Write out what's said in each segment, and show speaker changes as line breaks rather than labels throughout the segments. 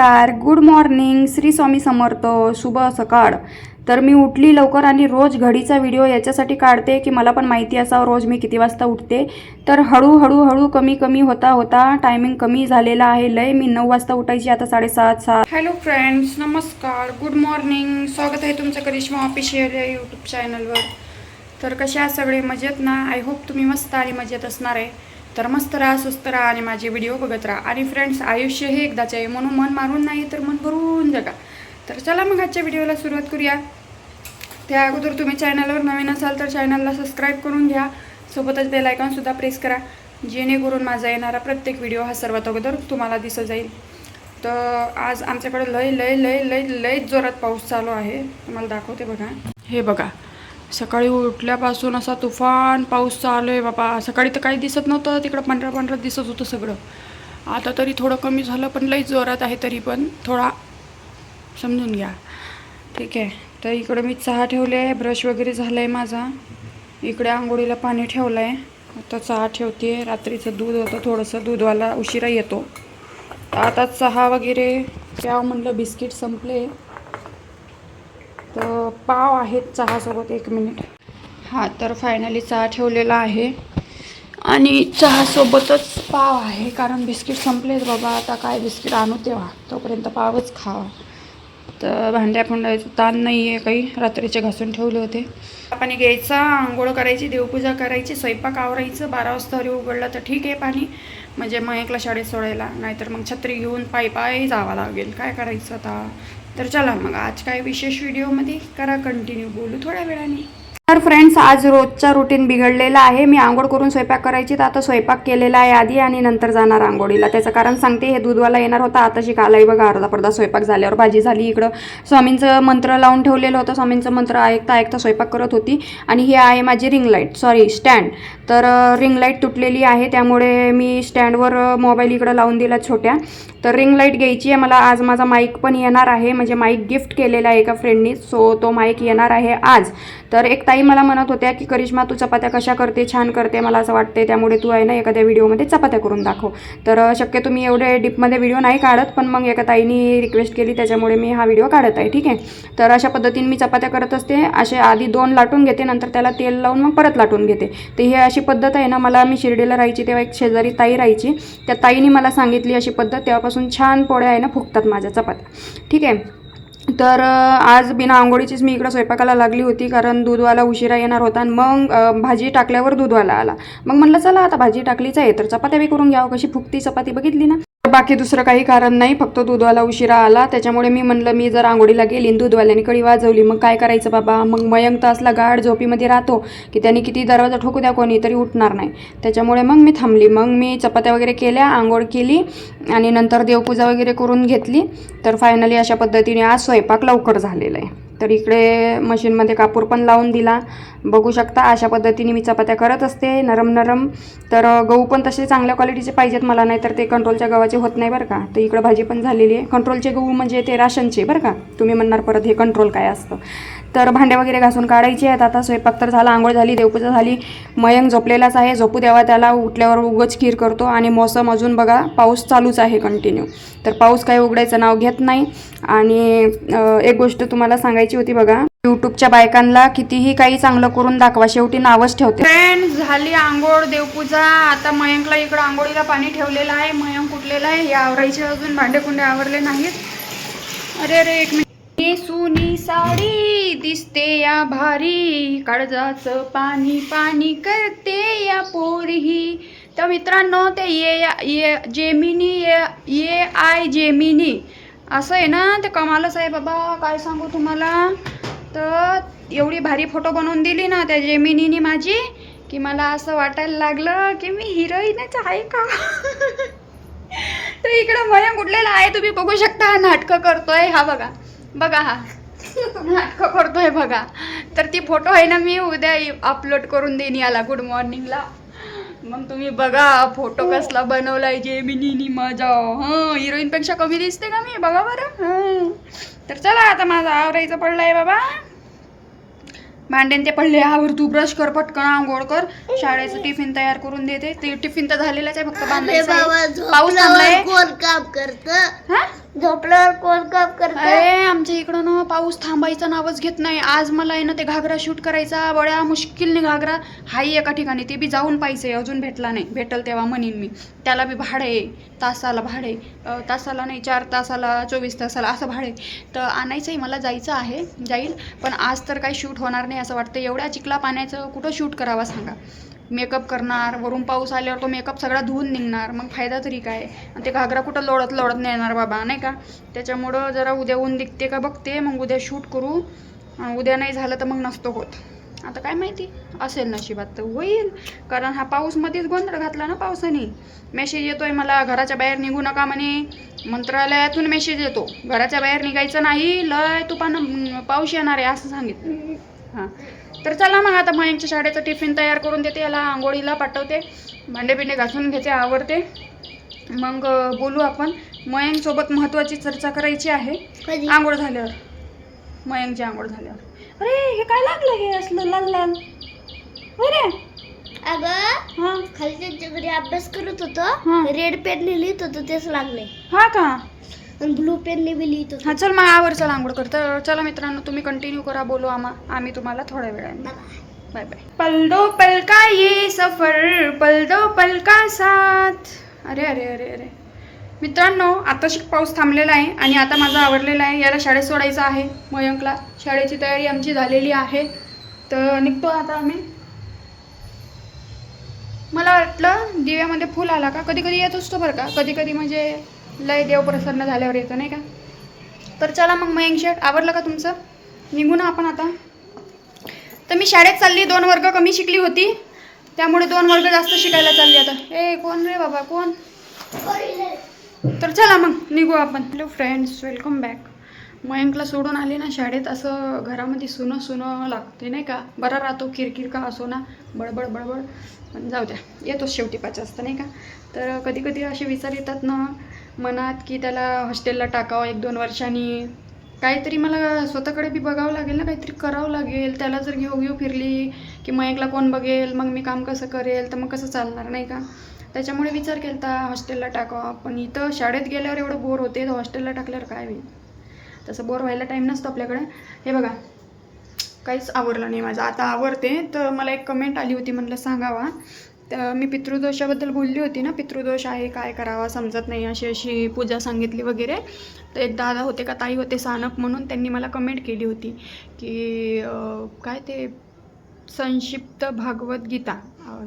नमस्कार good morning Shri Swami Samarth शुभ सकाळ. तर मी उठली लवकर आणि रोज घडीचा व्हिडिओ याच्यासाठी काढते की मला पण माहिती असावं रोज मी किती वाजता उठते. तर हळूहळू हळू कमी कमी होता होता टायमिंग कमी झालेला आहे. लय मी नऊ वाजता उठायची आता साडेसात सात. हॅलो फ्रेंड्स नमस्कार गुड मॉर्निंग स्वागत आहे तुमचं करिश्मा ऑफिशियल या यूट्यूब चॅनलवर तर कशा सगळे? मजेत ना? आय होप तुम्ही मस्त आणि मजेत असणार आहे. तर मस्त राहा स्वस्त राहा आणि माझे व्हिडिओ बघत राहा. आणि फ्रेंड्स आयुष्य हे एकदाच आहे. म्हणून मन मारून नाही तर मन भरून जगा. तर चला मग आजच्या व्हिडिओला सुरुवात करूया. त्या अगोदर तुम्ही चॅनलवर नवीन असाल तर चॅनलला सबस्क्राईब करून घ्या. सोबतच बेल आयकॉनसुद्धा प्रेस करा. जेणेकरून माझा येणारा प्रत्येक व्हिडिओ हा सर्वात अगोदर तुम्हाला दिसत जाईल. तर आज आमच्याकडे लय लय लय लय लय जोरात पाऊस चालू आहे. तुम्हाला दाखवते बघा. हे बघा. सकाळी उठल्यापासून असा तुफान पाऊस चालू आहे बाबा. सकाळी तर काही दिसत नव्हतं तिकडं पांढरा पांढरा दिसत होतं सगळं. आता तरी थोडं कमी झालं पण लई जोरात आहे तरी पण थोडा समजून घ्या. ठीक आहे. तर इकडं मी चहा ठेवले आहे ब्रश वगैरे झाला आहे माझा. इकडे आंघोळीला पाणी ठेवलं आहे आता चहा ठेवते रात्रीचं दूध होतं थोडंसं दूधवाला उशिरा येतो. आता चहा वगैरे प्याव म्हणलं बिस्किट संपले. तर पाव आहेत चहासोबत एक मिनिट हां तर फायनली चहा ठेवलेला आहे. आणि चहासोबतच पाव आहे कारण बिस्किट संपलेत बाबा आता काय बिस्किट आणू तेव्हा. तोपर्यंत पावच खावा. तर भांड्या फुंडायचं ताण नाही आहे काही. रात्रीचे घासून ठेवले होते. पाणी घ्यायचा आंघोळ करायची देवपूजा करायची स्वयंपाक आवरायचं. बारा वाजता तरी उघडलं तर ठीक आहे पाणी. म्हणजे मग एकला शाळेत सोडायला. नाहीतर मग छत्री घेऊन पायी पायी जावं लागेल. काय करायचं आता? तर चला मग आज काय विशेष व्हिडिओमध्ये करा कंटिन्यू बोलू थोड्या वेळाने. तर फ्रेंड्स आज रोजचा रुटीन बिघडलेला आहे. मी आंघोळ करून स्वयंपाक करायची तर आता स्वयंपाक केलेला आहे आधी आणि नंतर जाणार आंघोळीला. त्याचं कारण सांगते हे दूधवाला येणार होता. आता शिकायलाही बघा अर्धा पर्धा स्वयंपाक झाल्यावर भाजी झाली इकडं. स्वामींचं मंत्र लावून ठेवलेलं होतं. स्वामींचं मंत्र ऐकता ऐकता स्वयंपाक करत होती. आणि ही आहे माझी रिंग लाइट सॉरी स्टँड तर रिंग लाइट तुटलेली आहे. त्यामुळे मी स्टँडवर मोबाईल इकडं लावून दिला छोट्या. तर रिंग लाइट घ्यायची आहे. मला आज माझा माईक पण येणार आहे. म्हणजे माईक गिफ्ट केलेला आहे एका फ्रेंडनी सो तो माईक येणार आहे आज. तर एक ताई मला म्हणत होत्या की करिश्मा तू चपात्या कशा करते? छान करते मला असं वाटते त्यामुळे तू आहे ना एखाद्या व्हिडिओमध्ये चपात्या करून दाखव. तर शक्यतो मी एवढे डीपमध्ये व्हिडिओ नाही काढत पण मग एका ताईनी रिक्वेस्ट केली त्याच्यामुळे मी हा व्हिडिओ काढत आहे. ठीक आहे? तर अशा पद्धतीने मी चपात्या करत असते. असे आधी दोन लाटून घेते नंतर त्याला तेल लावून मग परत लाटून घेते. तर ही अशी पद्धत आहे ना मला मी शिर्डीला राहायची तेव्हा एक शेजारी ताई राहायची. त्या ताईने मला सांगितली अशी पद्धत. तेव्हापासून छान पोळ्या आहे ना फुकतात माझ्या चपात्या. ठीक आहे? तर आज बिना आंघोळीचीच मी इकडं स्वयंपाकाला लागली होती कारण दूधवाला उशिरा येणार होता आणि मग भाजी टाकल्यावर दूधवाला आला. मग म्हणलं चला आता भाजी टाकलीच आहे तर चपात्या बी करून घ्यावं कशी फुगती चपाती बघितली ना. बाकी दुसरं काही कारण नाही फक्त दूधवाला उशिरा आला. त्याच्यामुळे मी म्हणलं मी जर आंघोळीला गेली दूधवाल्याने कडी वाजवली मग काय करायचं बाबा? मग मयंक तर असला गाढ झोपीमध्ये राहतो की त्याने किती दरवाजा ठोकू द्या कोणी तरी उठणार नाही. त्याच्यामुळे मग मी थांबली. मग मी चपात्या वगैरे केल्या आंघोळ केली आणि नंतर देवपूजा वगैरे करून घेतली. तर फायनली अशा पद्धतीने आज स्वयंपाक लवकर झालेला आहे. तर इकडे मशीनमध्ये कापूर पण लावून दिला. बघू शकता अशा पद्धतीने मी चपात्या करत असते नरम नरम. तर गहू पण तसे चांगल्या क्वालिटीचे पाहिजेत मला नाही तर ते कंट्रोलच्या गव्हाचे होत नाही बरं का. तर इकडं भाजी पण झालेली आहे. कंट्रोलचे गहू म्हणजे ते राशनचे बरं का. तुम्ही म्हणणार परत हे कंट्रोल काय असतं. तर भांडे वगैरे घासून काढायचे आहेत. आता स्वयंपाक तर झाला आंघोळ झाली देवपूजा झाली. मयंक झोपलेलाच आहे. झोपू द्यावा त्याला. उठल्यावर उगच खीर करतो. आणि मोसम अजून बघा पाऊस चालूच आहे कंटिन्यू तर पाऊस काही उघडायचं नाव घेत नाही. आणि एक गोष्ट तुम्हाला सांगायची होती बघा. युट्यूबच्या बायकांना कितीही काही चांगलं करून दाखवा शेवटी नावच ठेवते. फ्रेंड झाली आंघोळ देवपूजा. आता मयंकला इकडं आंघोळीला पाणी ठेवलेलं आहे. मयंक कुठलेलं आहे? या आवरायचे अजून भांडे कुंडे आवरले नाहीत. अरे अरे एक मिनिट. सुनी साडी दिसते या भारी. काळजाचं पाणी पाणी करते या पोरी तर मित्रांनो ते ये या- ये जेमिनी ये ये आय जेमिनी. असं आहे ना? ते कमालच आहे बाबा. काय सांगू तुम्हाला? तर एवढी भारी फोटो बनवून दिली ना त्या जेमिनीनी माझी की मला असं वाटायला लागलं की मी हिरोईनच आहे का? तर इकडं मयंक उठलेला आहे तुम्ही बघू शकता हा नाटकं करतोय हा बघा बघा हा. नाटकं करतोय बघा. तर ती फोटो आहे ना मी उद्या अपलोड करून देईन याला गुड मॉर्निंगला मग तुम्ही बघा फोटो कसला बनवलाय जेमिनीनी माझा हं हिरोईनपेक्षा कमी दिसते का मी? बघा बरं. हं. तर चला आता माझा आवरायचं पडलाय बाबा. भांड्यान ते पडले आवर तू ब्रश कर पटकन आंघोळ कर. शाळेचं टिफिन तयार करून देते. ते टिफिन तर झालेलंच आहे फक्त बांधायचं. पाऊस थांबलाय.
कोण काम करत?
हा?
झोपल्यावर कोण काम करत?
अरे आमच्या इकडं ना पाऊस थांबायचा नावच घेत नाही. आज मला आहे ना ते घागरा शूट करायचा. बड्या मुश्किलने घागरा. हाही एका ठिकाणी. ते बी जाऊन पाहिजे अजून भेटला नाही. भेटल तेव्हा म्हणीन मी. त्याला बी भाडं आहे. तासाला भाडे अं, तासाला नाही चार तासाला चोवीस तासाला असं भाडे तर आणायचंही मला जायचं आहे. जाईल. पण आज तर काही शूट होणार नाही असं वाटतं एवढ्या चिखला पाण्याचं कुठं शूट करावा सांगा. मेकअप करणार वरून पाऊस आल्यावर तो मेकअप सगळा धुवून निघणार. मग फायदा तरी काय? आणि ते घागरा कुठं लोळत लोळत नाही येणार बाबा नाही का? त्याच्यामुळं जरा उद्या ऊन दिखते का बघते मग उद्या शूट करू. उद्या नाही झालं तर मग नसतो होत. आता काय माहिती? असेल नशिबात तर होईल. कारण हा पाऊसमध्येच गोंधळ घातला ना पावसाने. मेसेज येतोय मला घराच्या बाहेर निघू नका म्हणे. मंत्रालयातून मेसेज येतो. घराच्या बाहेर निघायचं नाही लय तुपानं पाऊस येणार आहे असं सांगितलं. हां. तर चला मग आता मयंकच्या शाळेचं टिफिन तयार करून देते. याला आंघोळीला पाठवते. भांडे बिंडे घासून घेते आवरते. मग बोलू आपण. मयंकसोबत महत्त्वाची चर्चा करायची आहे. आंघोळ झाल्यावर. मयंकची आंघोळ झाल्यावर. अरे हे काय लागलं हे असलं लाल लाल? अरे
अगं
हां.
खालच्या घरी अभ्यास करत
हा.
होतो रेड पेनने लिहित होतो तेच लागले
हा का?
आणि ब्लू पेनने बी लिहित. होतो
हा चल मग आवर चल आंघोळ कर. तर चला मित्रांनो तुम्ही कंटिन्यू करा बोलू आम्हा आम्ही तुम्हाला थोड्या वेळाने. Bye bye. पल दो पल का ये सफर पल दो पल का साथ. अरे अरे अरे अरे. मित्रांनो आताशी पाऊस थांबलेला आहे आणि आता माझं आवरलेलं आहे. याला शाळेत सोडायचं आहे मयंकला. शाळेची तयारी आमची झालेली आहे. तर निघतो आता आम्ही. मला वाटलं दिव्यामध्ये फुल आला का? कधी कधी येत असतो बरं का? कधी कधी म्हणजे लय देव प्रसन्न झाल्यावर येतं नाही का? तर चला मग मयंक शेट आवरलं का तुमचं? निघू ना आपण आता. तर मी शाळेत चालली दोन वर्ग कमी शिकली होती. त्यामुळे दोन वर्ग जास्त शिकायला चालली आता. ए कोण रे बाबा कोण? तर चला मग निघू आपण. हॅलो फ्रेंड्स वेलकम बॅक मयंकला सोडून आले ना शाळेत असं घरामध्ये सुनं सुनं लागते नाही का? बरा राहतो किरकिर का असो ना बडबड बडबड. पण जाऊ द्या येतोच शेवटी पाच वाजता नाही का? तर कधी कधी असे विचार येतात ना मनात की त्याला हॉस्टेलला टाकावं एक दोन वर्षांनी. काहीतरी मला स्वतःकडे बी बघावं लागेल ना काहीतरी करावं लागेल. त्याला जर घेऊ घेऊ फिरली की मग एकला कोण बघेल मग मी काम कसं करेल तर मग कसं चालणार नाही का? त्याच्यामुळे विचार केला होता हॉस्टेलला टाकावा. पण इथं शाळेत गेल्यावर एवढं बोर होते तर हॉस्टेलला टाकल्यावर काय होईल? तसं बोर व्हायला टाईम नसतो आपल्याकडे. हे बघा काहीच आवरलं नाही माझं. आता आवरते तर मला एक कमेंट आली होती म्हटलं सांगावा. तर मी पितृदोषाबद्दल बोलली होती ना पितृदोष आहे काय करावा समजत नाही अशी अशी पूजा सांगितली वगैरे. तर एक दादा होते का ताई होते सानप म्हणून त्यांनी मला कमेंट केली होती की काय ते संक्षिप्त भागवत गीता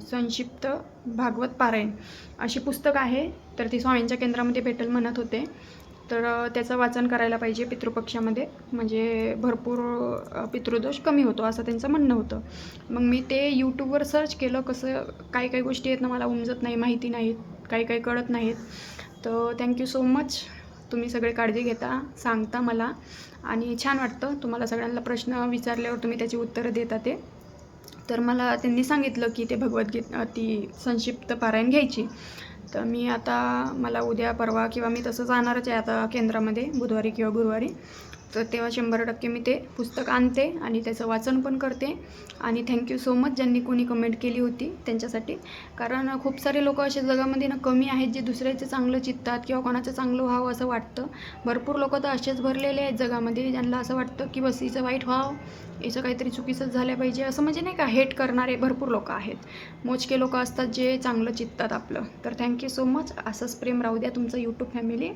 संक्षिप्त भागवत पारायण अशी पुस्तक आहे. तर ती स्वामींच्या केंद्रामध्ये भेटेल म्हणत होते. तर त्याचं वाचन करायला पाहिजे पितृपक्षामध्ये. म्हणजे भरपूर पितृदोष कमी होतो असं त्यांचं म्हणणं होतं. मग मी ते यूट्यूबवर सर्च केलं कसं काही काही गोष्टी आहेत ना मला उमजत नाही माहिती नाहीत काही काही कळत नाहीत. तर थँक्यू सो मच तुम्ही सगळे काळजी घेता सांगता मला. आणि छान वाटतं तुम्हाला सगळ्यांना प्रश्न विचारल्यावर तुम्ही त्याची उत्तरं देता ते. तर मला त्यांनी सांगितलं की ते भगवद्गीता ती संक्षिप्त पारायण घ्यायची. तर मी आता मला उद्या परवा किंवा मी तसं जाणारच आहे आता केंद्रामध्ये बुधवारी किंवा गुरुवारी. तर तेव्हा शंभर टक्के मी ते पुस्तक आणते आणि त्याचं वाचन पण करते. आणि थँक्यू सो मच ज्यांनी कोणी कमेंट केली होती त्यांच्यासाठी. कारण खूप सारे लोक असे जगामध्ये ना कमी आहेत जे दुसऱ्याचं चांगलं चित्तात किंवा कोणाचं चांगलं व्हावं असं वाटतं. भरपूर लोक तर असेच भरलेले आहेत जगामध्ये ज्यांना असं वाटतं की बस हिचं वाईट व्हावं याचं काहीतरी चुकीचंच झालं पाहिजे असं म्हणजे नाही का हेट करणारे भरपूर लोक आहेत. मोजके लोक असतात जे चांगलं चित्तात आपलं. तर थँक्यू सो मच असंच प्रेम राहू द्या तुमचं यूट्यूब फॅमिली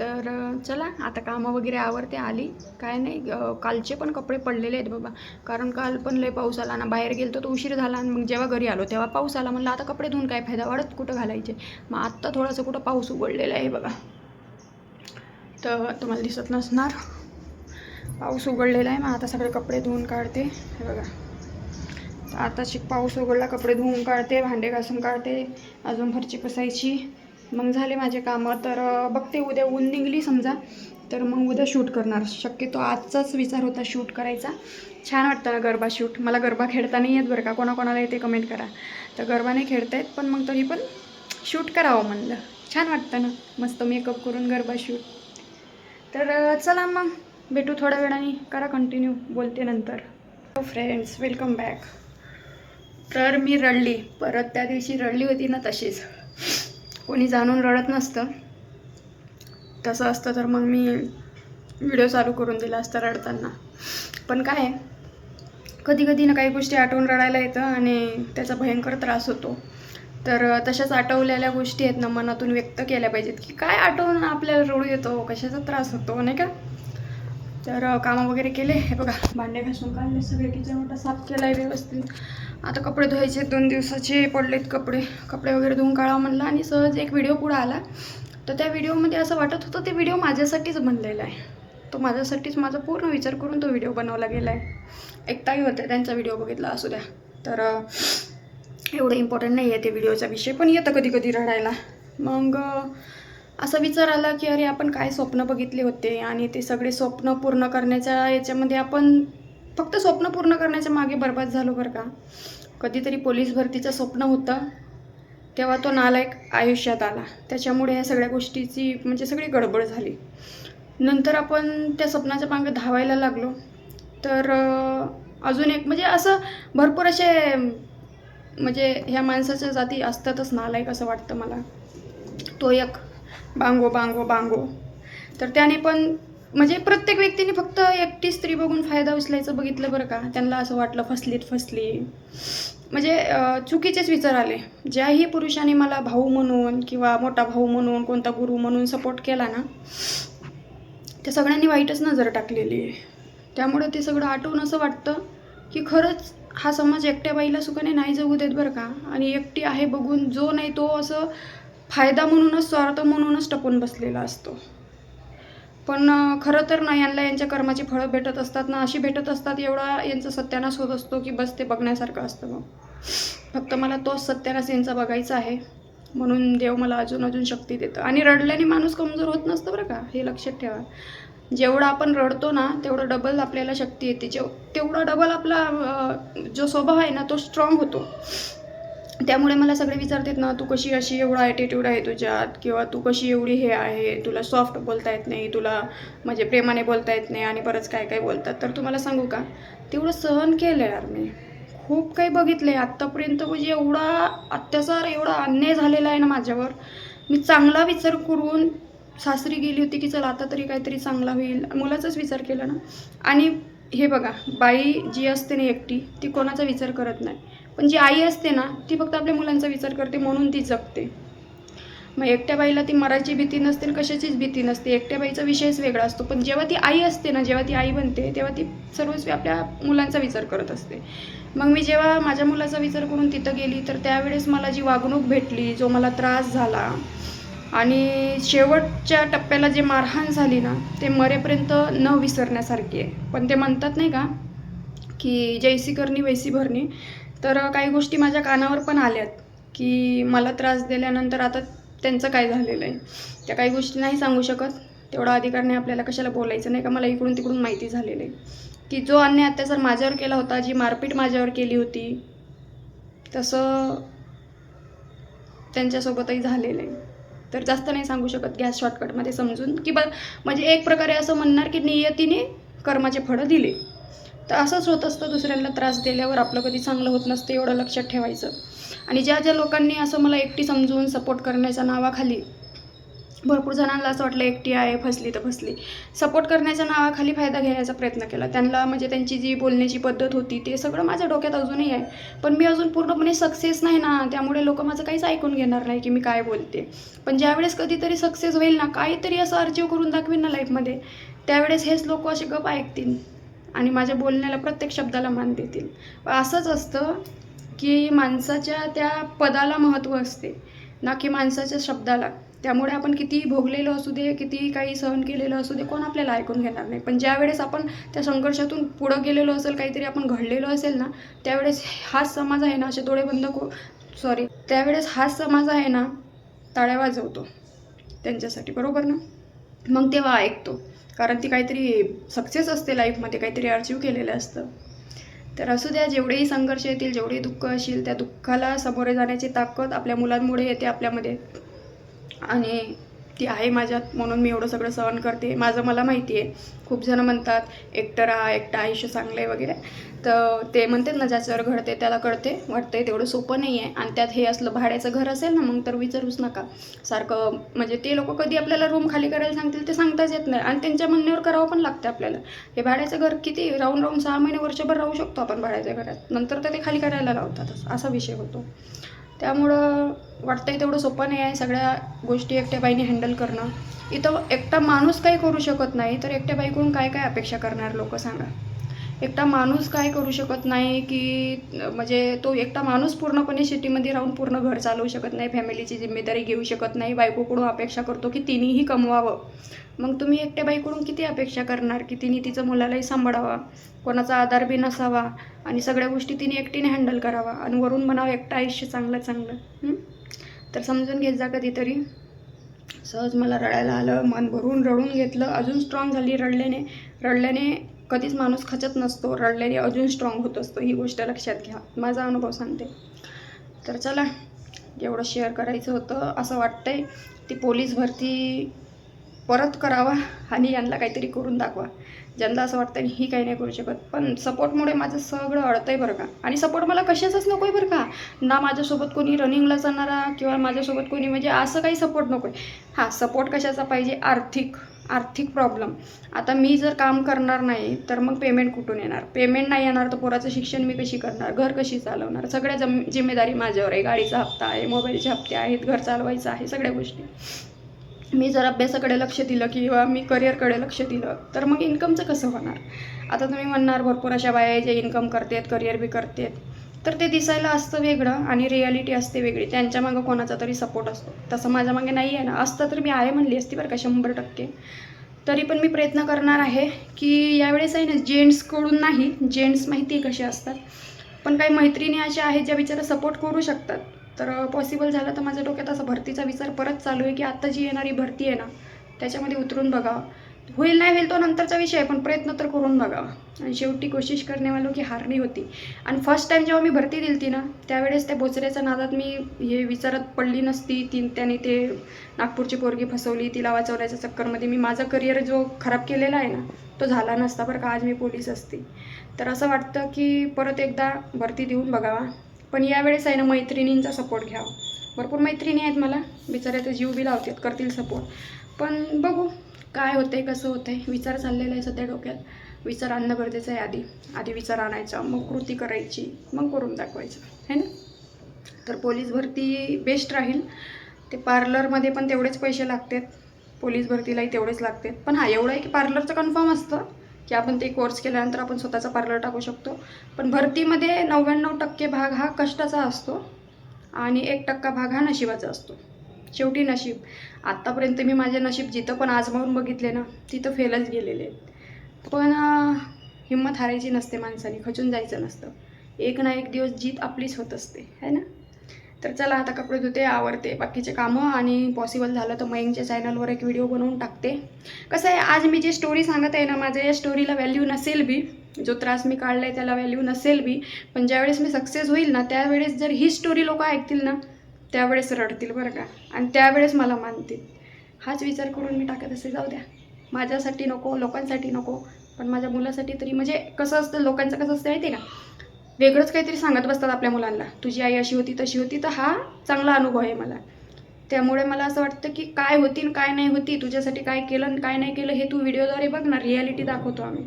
तर चला आता कामं वगैरे आवरते आली. काय नाही कालचे पण कपडे पडलेले आहेत बाबा. कारण काल पण लय पाऊस आला ना बाहेर गेलो तर उशीर झाला आणि मग जेव्हा घरी आलो तेव्हा पाऊस आला. म्हणलं आता कपडे धुवून काय फायदा? वाढत कुठं घालायचे? मग आत्ता थोडंसं कुठं पाऊस उघडलेला आहे बघा. तर तुम्हाला दिसत नसणार. पाऊस उघडलेला आहे मग आता सगळे कपडे धुवून काढते. हे बघा. आता शिक पाऊस उघडला कपडे धुवून काढते भांडे घासून काढते अजून फरची पसायची. मग झाले माझे कामं. तर बघते उद्या ऊन निघली समजा. तर मग उद्या शूट करणार. शक्यतो आजचाच विचार होता शूट करायचा. छान वाटतं ना गरबा शूट. मला गरबा खेळता नाही येत बरं का. कोणाकोणाला येते कमेंट करा. तर गरबा नाही खेळता येत पण मग तरी पण शूट करावं म्हणलं. छान वाटतं ना. मस्त मेकअप करून गरबा शूट. तर चला मग. भेटू थोड्या वेळाने. करा कंटिन्यू बोलते नंतर. हो फ्रेंड्स वेलकम बॅक तर मी रडली. परत त्या दिवशी रडली होती ना तशीच. कोणी जाणून रडत नसतं. तसं असतं तर मग मी व्हिडिओ चालू करून दिला असता रडताना. पण काय आहे, कधी कधी ना काही गोष्टी आठवून रडायला येतं आणि त्याचा भयंकर त्रास होतो. तर तशाच आठवलेल्या गोष्टी आहेत ना मनातून व्यक्त केल्या पाहिजेत की काय आठवून आपल्याला रडू येतो कशाचा त्रास होतो नाही का? तर कामं वगैरे केले. हे बघा भांडे घासून काढले सगळे. किचन मोठा साफ केला आहे व्यवस्थित. आता कपडे धुवायचे. दोन दिवसाचे पडलेत कपडे. कपडे वगैरे धुवून काढावं म्हणलं आणि सहज एक व्हिडिओ पुढं आला. तर त्या व्हिडिओमध्ये असं वाटत होतं ते व्हिडिओ माझ्यासाठीच बनलेला आहे. तो माझ्यासाठीच माझा पूर्ण विचार करून तो व्हिडिओ बनवला गेला आहे एकताही ताई होते. त्यांचा व्हिडिओ बघितला असू द्या. तर एवढं इम्पॉर्टंट नाही आहे ते व्हिडिओचा विषय. पण येतं कधी कधी रडायला. मग असा विचार आला की अरे आपण काय स्वप्न बघितले होते आणि ते सगळे स्वप्न पूर्ण करण्याच्या याच्यामध्ये आपण फक्त स्वप्न पूर्ण करण्याच्या मागे बर्बाद झालो बरं का? कधीतरी पोलीस भरतीचं स्वप्न होतं तेव्हा तो नालायक आयुष्यात आला. त्याच्यामुळे ह्या सगळ्या गोष्टीची म्हणजे सगळी गडबड झाली. नंतर आपण त्या स्वप्नाच्या मागे धावायला लागलो. तर अजून एक म्हणजे असं भरपूर असे म्हणजे ह्या माणसाच्या जाती असतातच नालायक असं वाटतं मला. तो एक बांगो बांगो बांगो. तर त्याने पण म्हणजे प्रत्येक व्यक्तीने फक्त एकटी स्त्री बघून फायदा उचलायचं बघितलं बरं का. त्यांना असं वाटलं फसलीत फसली. म्हणजे चुकीचेच विचार आले. ज्याही पुरुषाने मला भाऊ म्हणून किंवा मोठा भाऊ म्हणून कोणता गुरु म्हणून सपोर्ट केला ना त्या सगळ्यांनी वाईटच नजर टाकलेली आहे. त्यामुळे ते सगळं आठवून असं वाटतं की खरंच हा समाज एकट्या बाईला सुखाने नाही जगू देत बरं का. आणि एकटी आहे बघून जो नाही तो असं फायदा म्हणूनच स्वार्थ म्हणूनच टपून बसलेला असतो. पण खरं तर ना यांना यांच्या कर्माची फळं भेटत असतात ना अशी भेटत असतात एवढा यांचा सत्यानाश होत असतो की बस ते बघण्यासारखं असतं मग. फक्त मला तोच सत्यानाश यांचा बघायचा आहे म्हणून देव मला अजून अजून शक्ती देतं. आणि रडल्याने माणूस कमजोर होत नसतं बरं का हे लक्षात ठेवा. जेवढं आपण रडतो ना तेवढं डबल आपल्याला शक्ती येते. जेव तेवढा डबल आपला जो स्वभाव आहे ना तो स्ट्रॉंग होतो. त्यामुळे मला सगळे विचारतात ना तू कशी अशी एवढा ॲटिट्यूड आहे तुझ्यात? किंवा तू कशी एवढी हे आहे? तुला सॉफ्ट बोलता येत नाही तुला म्हणजे प्रेमाने बोलता येत नाही आणि बरंच काय काय बोलतात. तर तुम्हाला सांगू का तेवढं सहन केलं यार मी. खूप काही बघितलं आहे आत्तापर्यंत म्हणजे एवढा अत्याचार एवढा अन्याय झालेला आहे ना माझ्यावर. मी चांगला विचार करून सासरी गेली होती की चल आता तरी काहीतरी चांगला होईल. मुलाचाच विचार केला ना. आणि हे बघा बाई जी असते ना एकटी ती कोणाचा विचार करत नाही. पण जी आई असते ना ती फक्त आपल्या मुलांचा विचार करते म्हणून ती जगते मग एकट्या बाईला ती मरायची भीती नसते आणि कशाचीच भीती नसते. एकट्या बाईचा विषयच वेगळा असतो. पण जेव्हा ती आई असते ना जेव्हा ती आई बनते तेव्हा ती सर्वस्वी आपल्या मुलांचा विचार करत असते. मग मी जेव्हा माझ्या मुलाचा विचार करून तिथं गेली तर त्यावेळेस मला जी वागणूक भेटली जो मला त्रास झाला आणि शेवटच्या टप्प्याला जे मारहाण झाली ना ते मरेपर्यंत न विसरण्यासारखी आहे. पण ते म्हणतात नाही का की जैसी करणी वैसी भरणी तर काही गोष्टी माझ्या कानावर पण आल्यात की मला त्रास दिल्यानंतर आता त्यांचं काय झालेलं आहे? त्या काही गोष्टी नाही सांगू शकत. तेवढा अधिकार नाही आपल्याला कशाला बोलायचं? नाही का? मला इकडून तिकडून माहिती झालेलं आहे. की जो अन्याय अत्याचार माझ्यावर केला होता जी मारपीट माझ्यावर केली होती तसं त्यांच्यासोबतही झालेलं आहे. तर जास्त नाही सांगू शकत गॅस शॉर्टकटमध्ये समजून. की ब म्हणजे एक प्रकारे असं म्हणणार की नियतीने कर्माचे फळं दिले. तर असंच होत असतं दुसऱ्यांना त्रास दिल्यावर आपलं कधी चांगलं होत नसतं एवढं लक्षात ठेवायचं. आणि ज्या ज्या लोकांनी असं मला एकटी समजून सपोर्ट करण्याच्या नावाखाली भरपूर जणांना असं वाटलं एकटी आहे फसली तर फसली. सपोर्ट करण्याच्या नावाखाली फायदा घेण्याचा प्रयत्न केला. त्यांना म्हणजे त्यांची जी बोलण्याची पद्धत होती ते सगळं माझ्या डोक्यात अजूनही आहे. पण मी अजून पूर्णपणे सक्सेस नाही ना त्यामुळे लोक माझं काहीच ऐकून घेणार नाही की मी काय बोलते. पण ज्यावेळेस कधीतरी सक्सेस होईल ना काहीतरी असं अर्जीव करून दाखवीन ना लाईफमध्ये त्यावेळेस हेच लोक असे गप ऐकतील. आणि माझ्या बोलण्याला प्रत्येक शब्दाला मान देतील. असंच असतं की माणसाच्या त्या पदाला महत्त्व असते ना की माणसाच्या शब्दाला. त्यामुळे आपण कितीही भोगलेलो असू दे कितीही काही सहन केलेलं असू दे कोण आपल्याला ऐकून घेणार नाही. पण ज्या वेळेस आपण त्या संघर्षातून पुढं गेलेलो असेल काहीतरी आपण घडलेलो असेल ना त्यावेळेस हाच समाज आहे ना असे डोळे बंद को सॉरी त्यावेळेस हाच समाज आहे ना ताळ्या वाजवतो त्यांच्यासाठी. बरोबर ना? मग तेव्हा ऐकतो. कारण ती काहीतरी सक्सेस असते लाईफमध्ये काहीतरी अचीव केलेलं असतं. तर असू द्या जेवढेही संघर्ष येतील जेवढे दुःख असेल त्या दुःखाला सामोरे जाण्याची ताकद आपल्या मुलांमुळे येते आपल्यामध्ये. आणि ती आहे माझ्यात म्हणून मी एवढं सगळं सहन करते. माझं मला माहिती आहे. खूप जणं म्हणतात एकटं राहा एकटं आयुष्य चांगलं आहे वगैरे. तर ते म्हणतात ना ज्याच्यावर घडते त्याला कळते वाटते तेवढं सोपं नाही आहे आणि त्यात हे असलं भाड्याचं घर असेल ना मग तर विचारूच नका. सारखं म्हणजे ते लोक कधी आपल्याला रूम खाली करायला सांगतील ते सांगताच येत नाही. आणि त्यांच्या म्हणण्यावर करावं पण लागतं आपल्याला. हे भाड्याचं घर किती राहून राहून सहा महिने वर्षभर राहू शकतो आपण भाड्याच्या घरात. नंतर तर ते खाली करायला लावतात असा विषय होतो. त्यामुळं वाटतंय तेवढं सोपं नाही आहे सगळ्या गोष्टी एकट्या बाईने हँडल करणं. इथं एकटा माणूस काही करू शकत नाही तर एकट्या बाईकडून काय काय अपेक्षा करणार लोक सांगा. एकटा माणूस काय करू शकत नाही की म्हणजे तो एकटा माणूस पूर्णपणे शेतीमध्ये राहून पूर्ण घर चालवू शकत नाही फॅमिलीची जिम्मेदारी घेऊ शकत नाही बायकोकडून अपेक्षा करतो की तिनेही कमवावं. मग तुम्ही एकट्या बाईकडून किती अपेक्षा करणार की तिने तिचं मुलालाही सांभाळावा कोणाचा आधार बी नसावा आणि सगळ्या गोष्टी तिने एकटीने हँडल करावा आणि वरून म्हणावं एकटं आयुष्य चांगलं चांगलं. तर समजून घेत जा कधीतरी. सहज मला रडायला आलं मन भरून रडून घेतलं अजून स्ट्रॉंग झाली रडल्याने. रडल्याने कधीच माणूस खचत नसतो रडल्याने अजून स्ट्रॉंग होत असतो ही गोष्ट लक्षात घ्या. माझा अनुभव सांगते. तर चला एवढं शेअर करायचं होतं असं वाटतंय. ती पोलीस भरती परत करावा आणि यांना काहीतरी करून दाखवा. ज्यांना असं वाटतं ही काही नाही करू शकत. पण सपोर्टमुळे माझं सगळं अडतंय बरं का. आणि सपोर्ट मला कशाचाच नको आहे बरं का. ना माझ्यासोबत कोणी रनिंगला जाणारा किंवा माझ्यासोबत कोणी म्हणजे असं काही सपोर्ट नको आहे हां सपोर्ट कशाचा पाहिजे? आर्थिक. आर्थिक प्रॉब्लेम आता मी जर काम करणार नाही तर मग पेमेंट कुठून येणार? पेमेंट नाही येणार तर पोराचं शिक्षण मी कशी करणार? घर कशी चालवणार? सगळ्या जम जिम्मेदारी माझ्यावर आहे. गाडीचा हप्ता आहे मोबाईलचे हप्ते आहेत घर चालवायचं आहे सगळ्या गोष्टी. मी जर अभ्यासाकडे लक्ष दिलं किंवा मी करिअरकडे लक्ष दिलं तर मग इन्कमचं कसं होणार? आता तुम्ही म्हणणार भरपूर अशा बाया आहे जे इन्कम करतात करिअर बी करतात. तर ते दिसायला असतं वेगळं आणि रियालिटी असते वेगळी. त्यांच्या मागं कोणाचा तरी सपोर्ट असतो. तसं माझ्या मागे नाही आहे ना. असतं तर मी आहे म्हणली असती बरं का शंभर टक्के. तरी पण मी प्रयत्न करणार आहे की यावेळेस आहे ना जेंट्सकडून नाही जेंट्स माहिती आहे कसे असतात. पण काही मैत्रिणी अशा आहेत ज्या बिचारा सपोर्ट करू शकतात. तर पॉसिबल झालं तर माझ्या डोक्यात असा भरतीचा विचार परत चालू आहे की आत्ता जी येणारी भरती आहे ना त्याच्यामध्ये उतरून बघावं. होईल नाही होईल तो नंतरचा विषय पण प्रयत्न तर करून बघावा. आणि शेवटी कोशिश करण्यावालो की हारणी होती. आणि फर्स्ट टाईम जेव्हा मी भरती दिली ना त्यावेळेस त्या बोचऱ्याच्या नादात मी हे विचारात पडली नसती. ती त्याने ते नागपूरची पोरगी फसवली तिला वाचवण्याच्या चक्करमध्ये मी माझा करिअर जो खराब केलेला आहे ना तो झाला नसता बरं का आज मी पोलीस असते. तर असं वाटतं की परत एकदा भरती देऊन बघावा. पण यावेळेस आहे ना मैत्रिणींचा सपोर्ट घ्यावा. भरपूर मैत्रिणी आहेत मला. बिचाऱ्या ते जीव बी लावतात करतील सपोर्ट पण बघू. काय होते कसं होते विचार चाललेला आहे सध्या डोक्यात. विचार आणणं गरजेचं आहे आधी. आधी विचार आणायचा मग कृती करायची मग करून दाखवायचं. है ना? तर पोलीस भरती बेस्ट राहील. ते पार्लरमध्ये पण तेवढेच पैसे लागतात. पोलीस भरतीलाही तेवढेच लागतात. पण हा एवढं आहे की पार्लरचं कन्फर्म असतं की आपण ते कोर्स केल्यानंतर आपण स्वतःचा पार्लर टाकू शकतो. पण भरतीमध्ये नव्याण्णव टक्के भाग हा कष्टाचा असतो आणि एक टक्का भाग हा नशिबाचा असतो. शेवटी नशीब. आत्तापर्यंत मी माझे नशीब जिथं पण आजमावून बघितले ना तिथं फेलच गेलेले. आहेत पण हिंमत हारायची नसते माणसाने खचून जायचं नसतं. एक ना एक दिवस जीत आपलीच होत असते है ना? तर चला आता कपडे धुते आवडते बाकीचे कामं आणि पॉसिबल झालं तर मयंकच्या चॅनलवर एक व्हिडिओ बनवून टाकते. कसं आहे आज मी जे स्टोरी सांगत आहे ना माझ्या या स्टोरीला व्हॅल्यू नसेल बी जो त्रास मी काढला आहे त्याला व्हॅल्यू नसेल बी पण ज्यावेळेस मी सक्सेस होईल ना त्यावेळेस जर ही स्टोरी लोक ऐकतील ना त्यावेळेस रडतील बरं का. आणि त्यावेळेस मला मानतील. हाच विचार करून मी टाकत असे जाऊ द्या. माझ्यासाठी नको लोकांसाठी नको पण माझ्या मुलासाठी तरी म्हणजे कसं असतं लोकांचं कसं असतं माहिती का? वेगळंच काहीतरी सांगत बसतात आपल्या मुलांना. तुझी आई अशी होती तशी होती तर हा चांगला अनुभव आहे मला. त्यामुळे मला असं वाटतं की काय होती आणि काय नाही होती तुझ्यासाठी काय केलं आणि काय नाही केलं हे तू व्हिडिओद्वारे बघ ना रियालिटी दाखवतो आम्ही.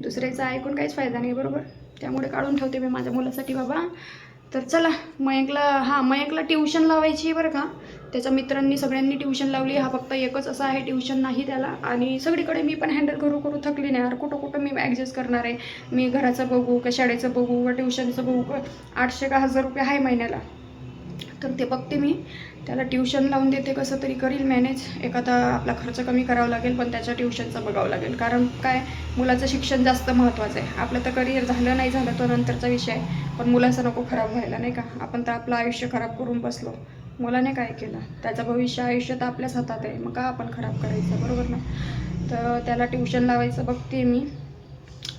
दुसऱ्याचं ऐकून काहीच फायदा नाही बरोबर? त्यामुळे काढून ठेवते मी माझ्या मुलासाठी बाबा. तर चला मयंकला हां मयंकला ट्युशन लावायची आहे बरं का. त्याच्या मित्रांनी सगळ्यांनी ट्युशन लावली. हा फक्त एकच असा आहे ट्युशन नाही त्याला. आणि सगळीकडे मी पण हँडल करू करू थकली नाही. यार कुठं कुठं मी ॲडजस्ट करणार आहे? मी घराचं बघू का शाळेचं बघू का ट्युशनचं बघू का आठशे का हजार रुपये आहे महिन्याला. तर ते बघते मी. त्याला ट्युशन लावून देते कसं तरी करील मॅनेज एखादा आपला खर्च कमी करावा लागेल पण त्याच्या ट्युशनचं बघावं लागेल. कारण काय मुलाचं शिक्षण जास्त महत्त्वाचं आहे. आपलं तर करिअर झालं नाही झालं तो नंतरचा विषय आहे. पण मुलाचं नको खराब व्हायला नाही का? आपण तर आपलं आयुष्य खराब करून बसलो. मुलाने काय केलं? त्याचं भविष्य आयुष्य तर आपल्याच हातात आहे. मग का आपण खराब करायचं? बरोबर ना? तर त्याला ट्युशन लावायचं बघते मी.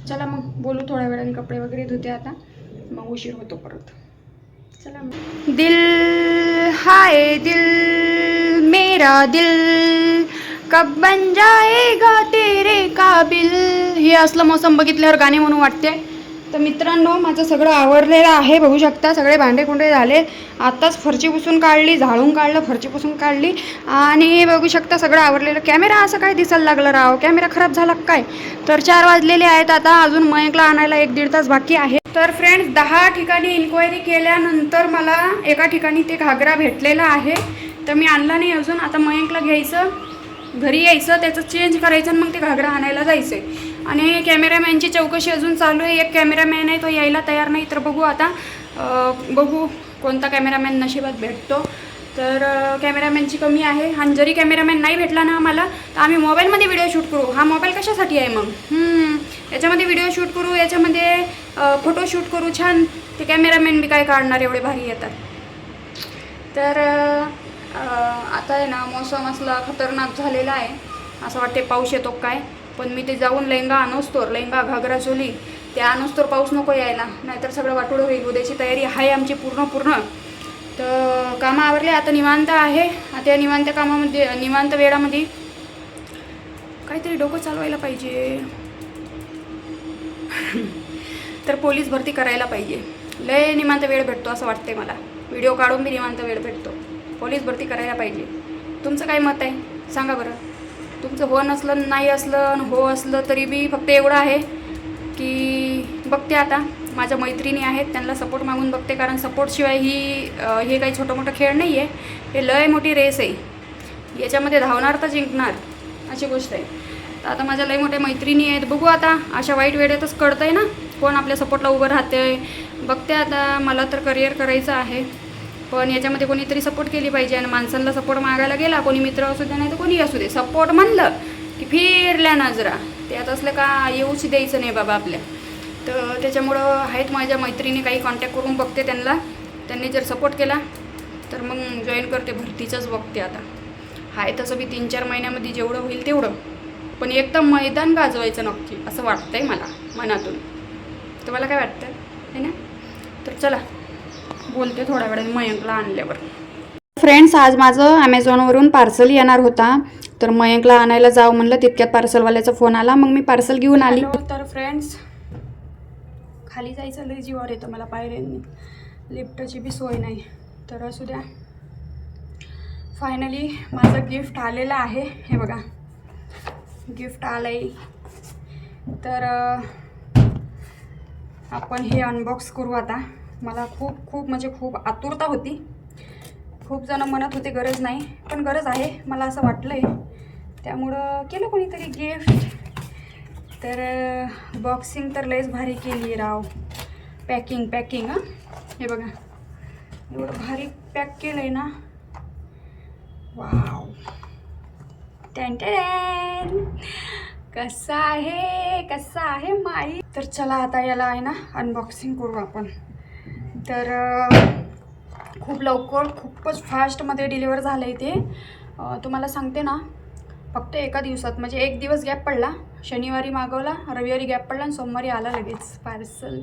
चला मग बोलू थोड्या वेळाने कपडे वगैरे धुते आता. मग उशीर होतो परत. चला मग. दिल हाय दिल मेरा दिल। कब बन जाएगा तेरे काबिल? हे असलं मौसम बघितल्यावर गाणे म्हणून वाटते. तर मित्रांनो माझं सगळं आवरलेलं आहे बघू शकता. सगळे भांडे कुंडे झाले. आत्ताच फरची पुसून काढली झाळून काढलं फरची पुसून काढली. आणि बघू शकता सगळं आवरलेलं. कॅमेरा असं काय दिसायला लागलं राव? कॅमेरा खराब झाला काय? तर चार वाजलेले आहेत आता. अजून मयंकला आणायला एक दीड तास बाकी आहे. तर फ्रेंड्स दहा ठिकाणी इन्क्वायरी केल्यानंतर मला एका ठिकाणी ते घागरा भेटलेला आहे. तर मी आणला नाही अजून. आता मयंकला घ्यायचं. घरी यायचं. त्याचं चेंज करायचं आणि मग ते घागरा आणायला जायचं आहे आणि कॅमेरामॅनची चौकशी अजून चालू आहे. एक कॅमेरामॅन आहे तो यायला तयार नाही. तर बघू आता बघू कोणता कॅमेरामॅन नशिबात भेटतो. तर कॅमेरामॅनची कमी आहे. आणि जरी कॅमेरामॅन नाही भेटला ना आम्हाला तर आम्ही मोबाईलमध्ये व्हिडिओ शूट करू. हा मोबाईल कशासाठी आहे मग? हम्म, याच्यामध्ये व्हिडिओ शूट करू याच्यामध्ये फोटो शूट करू छान. ते कॅमेरामॅन बी काय काढणार एवढे भारी येतात. तर आता आहे ना मोसम असला खतरनाक झालेला आहे. असं वाटते पाऊस येतो काय? पण मी ते जाऊन लेंगा आणोस्तोर लेंगा घागरा चोली ते आणोस्तोर पाऊस नको यायला. नाहीतर सगळं वाटोळं होईल. उद्याची तयारी आहे आमची पूर्ण पूर्ण. तर कामं आवरले. आता निवांत आहे. आता या निवांत कामामध्ये निवांत वेळामध्ये काहीतरी डोकं चालवायला पाहिजे. तर पोलीस भरती करायला पाहिजे. लय निवांत वेळ भेटतो असं वाटते मला. व्हिडिओ काढून मी निवांत वेळ भेटतो. पोलीस भरती करायला पाहिजे. तुमचं काय मत आहे? सांगा बरं. तुमचं हो नसलं नाही असलं आणि हो असलं तरी बी फक्त एवढं आहे की बघते आता. माझ्या मैत्रिणी आहेत त्यांना सपोर्ट मागून बघते कारण सपोर्टशिवाय ही हे काही छोटं मोठं खेळ नाही आहे हे लय मोठी रेस आहे. याच्यामध्ये धावणार तर जिंकणार अशी गोष्ट आहे. तर आता माझ्या लई मोठ्या मैत्रिणी आहेत. बघू आता अशा वाईट वेळेतच कळतं आहे ना कोण आपल्या सपोर्टला उभं राहते बघते आता मला तर करिअर करायचं आहे. पण याच्यामध्ये कोणीतरी सपोर्ट केली पाहिजे आणि माणसांना सपोर्ट मागायला गेला कोणी मित्र असू दे नाही तर कोणी असू दे. सपोर्ट म्हणलं की फिरल्या नजरा आता असलं का येऊच द्यायचं नाही बाबा आपल्या. तर त्याच्यामुळं आहेत माझ्या मैत्रिणी काही कॉन्टॅक्ट करून बघते त्यांना. त्यांनी जर सपोर्ट केला तर मग जॉईन करते. भरतीचंच बघते आता. आहे तसं बी तीन चार महिन्यामध्ये जेवढं होईल तेवढं. पण एक तर मैदान गाजवायचं नक्की असं वाटतंय मला मनातून. तुम्हाला काय वाटतं है ना? तर चला बोलते थोड्या वेळाने मयंकला आणल्यावर. फ्रेंड्स आज माझं ॲमेझॉनवरून पार्सल येणार होता. तर मयंकला आणायला जाऊ म्हणलं तितक्यात पार्सलवाल्याचा फोन आला मग मी पार्सल घेऊन आली. तर फ्रेंड्स खाली जायचं लई जीवावर येतं मला पायऱ्यांनी. लिफ्टची बी सोय नाही. तर असू द्या. फायनली माझं गिफ्ट आलेलं आहे. हे बघा. गिफ्ट आलं आहे तर आपण हे अनबॉक्स करू आता. मला खूप खूप म्हणजे खूप आतुरता होती. खूप जण म्हणत होते गरज नाही पण गरज आहे मला असं वाटलं आहे त्यामुळं केलं कोणीतरी गिफ्ट तर बॉक्सिंग तर लयच भारी केली आहे राव. पॅकिंग पॅकिंग हां. हे बघा. एवढं भारी पॅक केलं आहे ना. वाव टॅन कसा आहे कसा आहे माई? तर चला आता याला आहे ना अनबॉक्सिंग करू आपण. तर खूप लवकर खूपच फास्टमध्ये डिलिव्हर झालं आहे ते. तुम्हाला सांगते ना फक्त एका दिवसात म्हणजे एक दिवस गॅप पडला. शनिवारी मागवला रविवारी गॅप पडला आणि सोमवारी आला लगेच पार्सल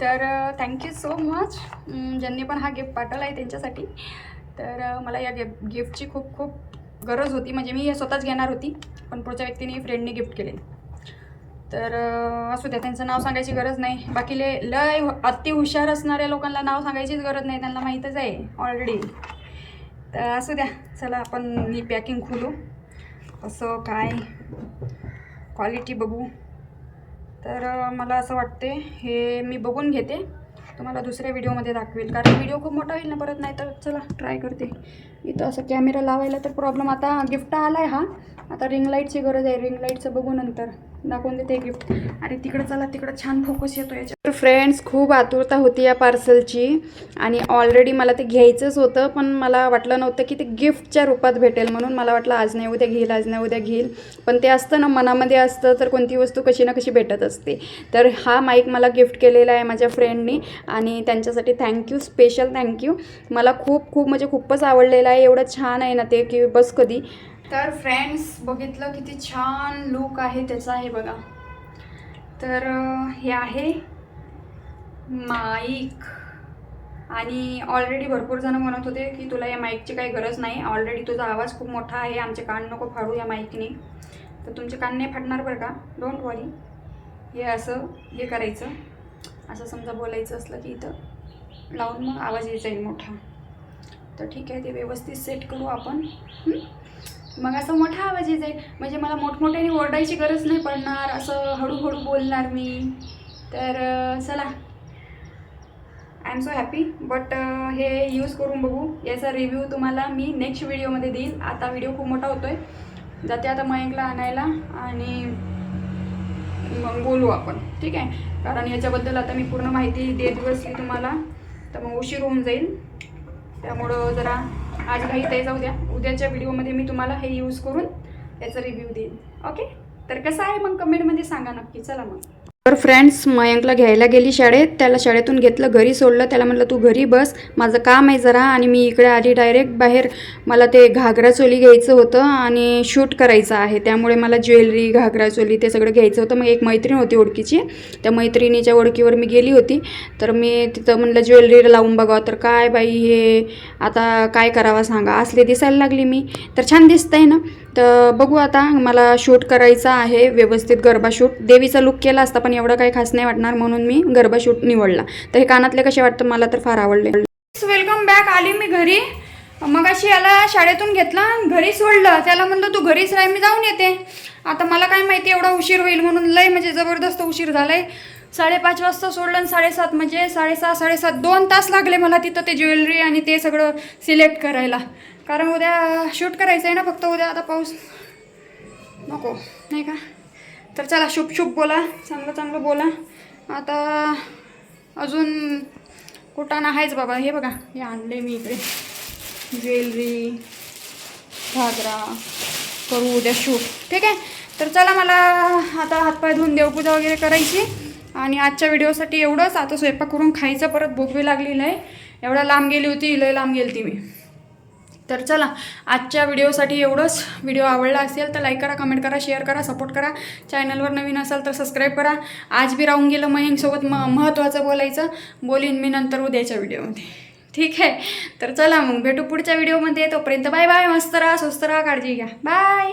तर थँक्यू सो मच ज्यांनी पण हा गिफ्ट पाठवला आहे त्यांच्यासाठी. तर मला या गिफ्ट गिफ्टची खूप खूप गरज होती. म्हणजे मी हे स्वतःच घेणार होती पण पुढच्या व्यक्तीने फ्रेंडने गिफ्ट केले. तर असू द्या त्यांचं नाव सांगायची गरज नाही. बाकीले लय हो, अति हुशार असणाऱ्या लोकांना नाव सांगायचीच गरज नाही. त्यांना माहीतच आहे ऑलरेडी तर असू द्या. चला आपण ही पॅकिंग खोलू. असं काय? क्वालिटी बघू. तर मला असं वाटते हे मी बघून घेते. तुम्हाला दुसऱ्या व्हिडिओमध्ये दाखवेल. कारण व्हिडिओ खूप मोठा होईल ना परत नाही तर चला ट्राय करते. इथं असं कॅमेरा लावायला तर प्रॉब्लेम आता गिफ्ट आला आहे हा. आता रिंग लाईटची गरज आहे. रिंग लाईटचं बघू नंतर. दाखवून देते गिफ्ट आणि तिकडं चला तिकडं छान फोकस येतो याच्या तर फ्रेंड्स खूप आतुरता होती या पार्सलची आणि ऑलरेडी मला ते घ्यायचंच होतं पण मला वाटलं नव्हतं की ते गिफ्टच्या रूपात भेटेल. म्हणून मला वाटलं आज नाही उद्या घेईल आज नाही उद्या घेईल. पण ते असतं ना मनामध्ये असतं तर कोणती वस्तू कशी ना कशी भेटत असते. तर हा माईक मला गिफ्ट केलेला आहे माझ्या फ्रेंडनी आणि त्यांच्यासाठी थँक्यू स्पेशल थँक्यू मला खूप खूप म्हणजे खूपच आवडलेला आहे. एवढं छान आहे ना ते की बस कधी. तर फ्रेंड्स बघितलं किती छान लुक आहे त्याचा आहे बघा. तर हे आहे माईक. आणि ऑलरेडी भरपूर जण म्हणत होते की तुला या माईकची काही गरज नाही. ऑलरेडी तुझा आवाज खूप मोठा आहे. आमचे कान नको फाडू या माईकने तर तुमचे कान नाही फाडणार बरं का? डोंट वरी हे असं हे करायचं. असं समजा बोलायचं असलं की इथं लावून मग आवाज यायचा जाईल मोठा. तर ठीक आहे ते व्यवस्थित सेट करू आपण. मग असं मोठा आवाज येत म्हणजे मला मोठमोठ्याने ओरडायची गरज नाही पडणार असं हळूहळू बोलणार मी. तर चला. I am so happy but हे यूज करून बघू. याचा रिव्ह्यू तुम्हाला मी नेक्स्ट व्हिडिओमध्ये देईल. आता व्हिडिओ खूप मोठा होतो आहे जाते आता मयंकला आणायला आणि मग बोलू आपण. ठीक आहे? कारण याच्याबद्दल आता मी पूर्ण माहिती देत बसली तुम्हाला. तर मग उशीर होऊन जाईल. त्यामुळं जरा आज घाई ते जाऊ द्या. उद्याच्या व्हिडिओमध्ये मी तुम्हाला हे यूज करून त्याचा रिव्ह्यू देईन. ओके तर कसं आहे मग कमेंटमध्ये सांगा नक्की. चला मग. तर फ्रेंड्स मयंकला घ्यायला गेली शाळेत. त्याला शाळेतून घेतलं घरी सोडलं. त्याला म्हटलं तू घरी बस. माझं काम आहे जरा आणि मी इकडे आली डायरेक्ट बाहेर. मला ते घागरा चोली घ्यायचं होतं आणि शूट करायचं आहे. त्यामुळे मला ज्वेलरी घागरा चोली ते सगळं घ्यायचं होतं. मग एक मैत्रीण होती ओळखीची. त्या मैत्रिणीच्या ओळखीवर मी गेली होती. तर मी तिथं म्हणलं ज्वेलरी लावून बघावं तर काय बाई हे? आता काय करावं सांगा. असले दिसायला लागली मी. तर छान दिसतंय ना. तर बघू आता मला शूट करायचा आहे व्यवस्थित गरबा शूट. देवीचा लुक केला असता पण एवढं काही खास नाही वाटणार म्हणून मी गरबा शूट निवडला. तर हे कानातले कसे वाटतं मला तर फार आवडले. वेलकम बॅक आली मी घरी. मग अशी याला शाळेतून घेतला घरी सोडलं. त्याला म्हणलं तू घरीच राह मी जाऊन येते. आता मला काय माहिती एवढा उशीर होईल म्हणून लय म्हणजे जबरदस्त उशीर झालाय. साडेपाच वाजता सोडलं आणि साडेसात म्हणजे साडेसहा साडेसात दोन तास लागले मला तिथं ते ज्वेलरी आणि ते सगळं सिलेक्ट करायला. कारण उद्या शूट करायचं आहे ना फक्त उद्या आता पाऊस. नको नाही का? तर चला शुभ शुभ बोला चांगलं चांगलं बोला. आता अजून कुटाणा आहेच बाबा हे बघा हे आणले मी इकडे. ज्वेलरी घागरा करू उद्या शूट. ठीक आहे? तर चला मला आता हातपाय धुवून देवपूजा वगैरे करायची. आणि आजच्या व्हिडिओसाठी एवढंच. आता स्वयंपाक करून खायचं परत भोगवी लागलेलं आहे. एवढा लांब गेली होती लय लांब गेली ती मी. तर चला आजच्या व्हिडिओसाठी एवढंच. व्हिडिओ आवडला असेल तर लाईक करा कमेंट करा शेअर करा सपोर्ट करा. चॅनलवर नवीन असाल तर सबस्क्राईब करा. आज बी राहून गेलं मयंकसोबत म महत्त्वाचं बोलायचं. बोलीन मी नंतर उद्याच्या व्हिडिओमध्ये. ठीक आहे? तर चला मग भेटू पुढच्या व्हिडिओमध्ये. तोपर्यंत बाय बाय मस्त राहा स्वस्त राहा काळजी घ्या. बाय